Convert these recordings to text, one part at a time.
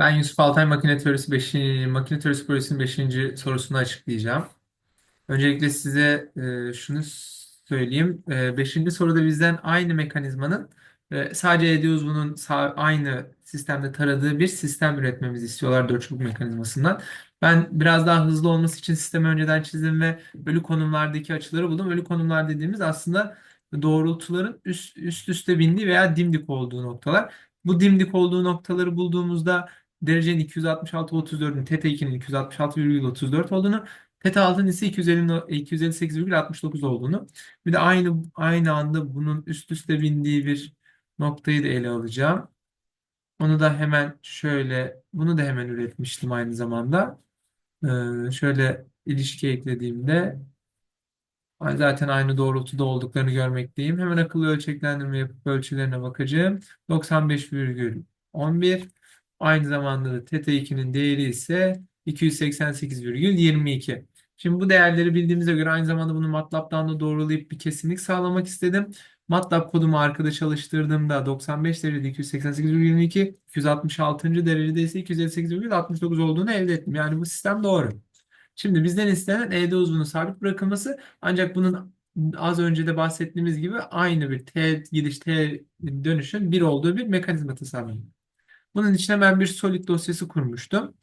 Ben Yusuf Altay Makine Teorisi 5. Makine Teorisi Projesi'nin 5. sorusunu açıklayacağım. Öncelikle size e, şunu söyleyeyim. E, beşinci soruda bizden aynı mekanizmanın e, sadece ED uzvunun sağ- aynı sistemde taradığı bir sistem üretmemizi istiyorlar dört çubuk mekanizmasından. Ben biraz daha hızlı olması için sistemi önceden çizdim ve ölü konumlardaki açıları buldum. Ölü konumlar dediğimiz aslında doğrultuların üst, üst üste bindiği veya dimdik olduğu noktalar. Bu dimdik olduğu noktaları bulduğumuzda derecenin 266-34'ün θ 2'nin 266,34 olduğunu Theta 6'nın ise 250, 258,69 olduğunu bir de aynı aynı anda bunun üst üste bindiği bir noktayı da ele alacağım. Onu da hemen şöyle bunu da hemen üretmiştim aynı zamanda. Ee, şöyle ilişki eklediğimde zaten aynı doğrultuda olduklarını görmekteyim. Hemen akıllı ölçeklendirme yapıp ölçülerine bakacağım. 95,11 aynı zamanda da θ 2'nin değeri ise 288,22. Şimdi bu değerleri bildiğimize göre aynı zamanda bunu MATLAB'dan da doğrulayıp bir kesinlik sağlamak istedim. MATLAB kodumu arkada çalıştırdığımda 95 derecede 288,22, 266. derecede ise 258,69 olduğunu elde ettim. Yani bu sistem doğru. Şimdi bizden istenen ED uzunluğu sabit bırakılması ancak bunun az önce de bahsettiğimiz gibi aynı bir T gidiş T dönüşün bir olduğu bir mekanizma tasarlanıyor. Bunun için ben bir solid dosyası kurmuştum.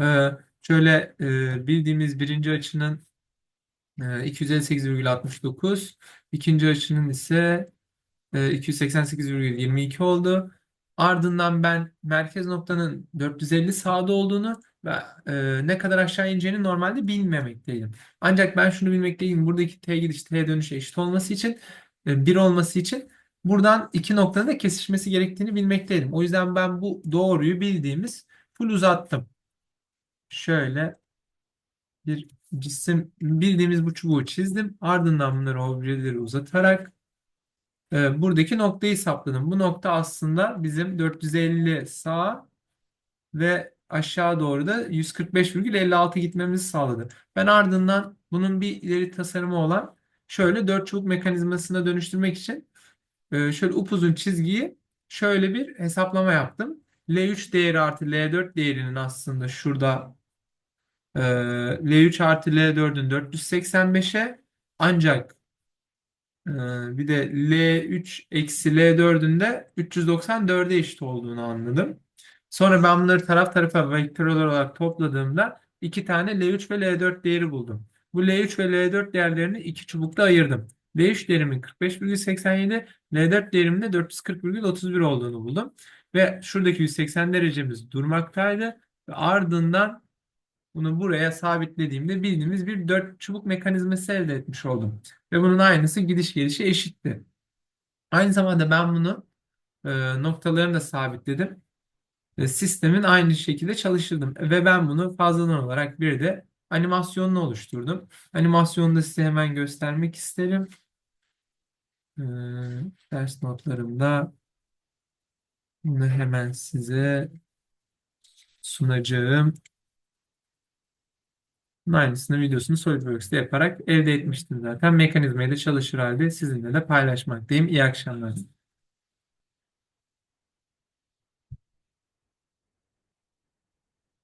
Ee, şöyle e, bildiğimiz birinci açının e, 258,69, ikinci açının ise e, 288,22 oldu. Ardından ben merkez noktanın 450 sağda olduğunu ve e, ne kadar aşağı ineceğini normalde bilmemekteydim. Ancak ben şunu bilmekteyim. Buradaki T gidiş T dönüşü eşit olması için, e, 1 olması için buradan iki noktanın da kesişmesi gerektiğini bilmekteydim. O yüzden ben bu doğruyu bildiğimiz full uzattım. Şöyle bir cisim bildiğimiz bu çubuğu çizdim. Ardından bunları objeleri uzatarak e, buradaki noktayı sapladım. Bu nokta aslında bizim 450 sağ ve aşağı doğru da 145,56 gitmemizi sağladı. Ben ardından bunun bir ileri tasarımı olan şöyle dört çubuk mekanizmasına dönüştürmek için e, şöyle upuzun çizgiyi şöyle bir hesaplama yaptım. L3 değeri artı L4 değerinin aslında şurada e, L3 artı L4'ün 485'e ancak e, bir de L3 eksi L4'ün de 394'e eşit olduğunu anladım. Sonra ben bunları taraf tarafa vektörel olarak topladığımda iki tane L3 ve L4 değeri buldum. Bu L3 ve L4 değerlerini iki çubukta ayırdım. L3 değerimin 45,87, L4 değerimin de 440,31 olduğunu buldum. Ve şuradaki 180 derecemiz durmaktaydı. Ve ardından bunu buraya sabitlediğimde bildiğimiz bir dört çubuk mekanizması elde etmiş oldum. Ve bunun aynısı gidiş gelişi eşitti. Aynı zamanda ben bunu e, noktalarını da sabitledim. E, sistemin aynı şekilde çalıştırdım. Ve ben bunu fazladan olarak bir de animasyonunu oluşturdum. Animasyonu da size hemen göstermek isterim. E, ders notlarımda bunu hemen size sunacağım. Aynısını videosunu SolidWorks'te yaparak elde etmiştim zaten. Mekanizmayı da çalışır halde sizinle de paylaşmaktayım. İyi akşamlar.